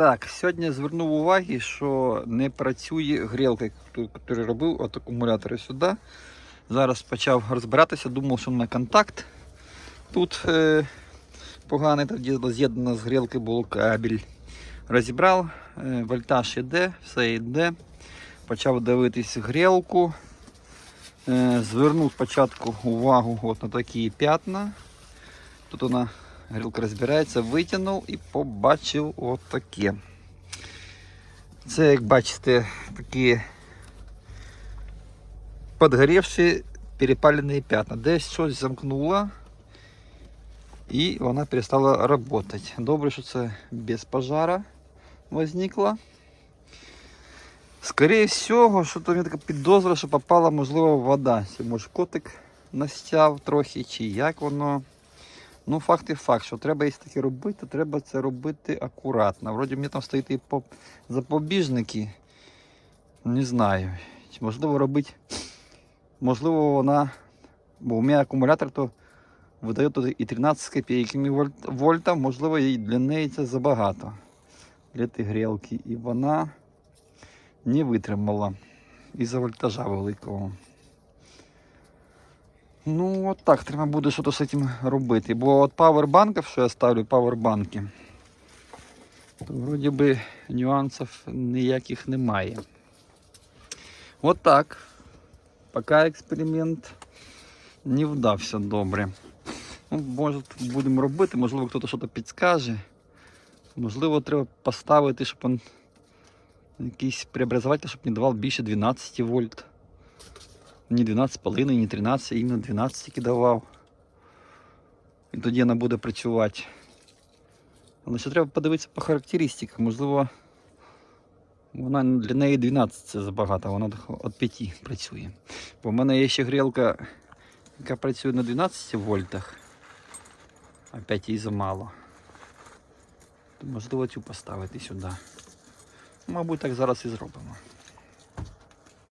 Так, сьогодні звернув увагу, що не працює грілка, яку робив от акумулятори сюди. Зараз почав розбиратися, думав, що на контакт. Тут е, поганий тоді з'єднано з грілки був кабель. Розібрав, е, вольтаж іде, все йде. Почав дивитись грілку. Е, звернув спочатку увагу от на такі п'ятна. Тут вона грілка розбирається, витягнув і побачив от таке. Це, як бачите, такі підгорівші перепалені п'ятна. Десь щось замкнуло і вона перестала працювати. Добре, що це без пожара возникло. Скоріше всього, що то мені така підозра, що попала, можливо, вода. Може котик настяв трохи, чи як воно. Ну, факт і факт, що треба, якщо таке робити, треба це робити акуратно. Вроді мені там стоїть і по- запобіжники. Не знаю. Можливо, робити. Можливо, вона. Бо у мене акумулятор то видає тут і 13 з копійками вольт, вольта, можливо, і для неї це забагато. Для тієї грілки. І вона не витримала із-за вольтажа великого. Ну, от так, треба буде щось з цим робити. Бо от павербанків, що я ставлю павербанки, то вроді би нюансів ніяких немає. От так. Поки експеримент не вдався добре. Ну, може, будемо робити, можливо, хтось щось підскаже. Можливо, треба поставити, щоб він якийсь преобразователь, щоб не давав більше 12 вольт. Не 12,5, не 13, іменно 12 тільки давав. І тоді вона буде працювати. Але ще треба подивитися по характеристиках. Можливо, вона для неї 12 це забагато, вона від 5 працює. Бо в мене є ще грілка, яка працює на 12 вольтах, а 5 їй замало. То можливо цю поставити сюди. Мабуть, так зараз і зробимо.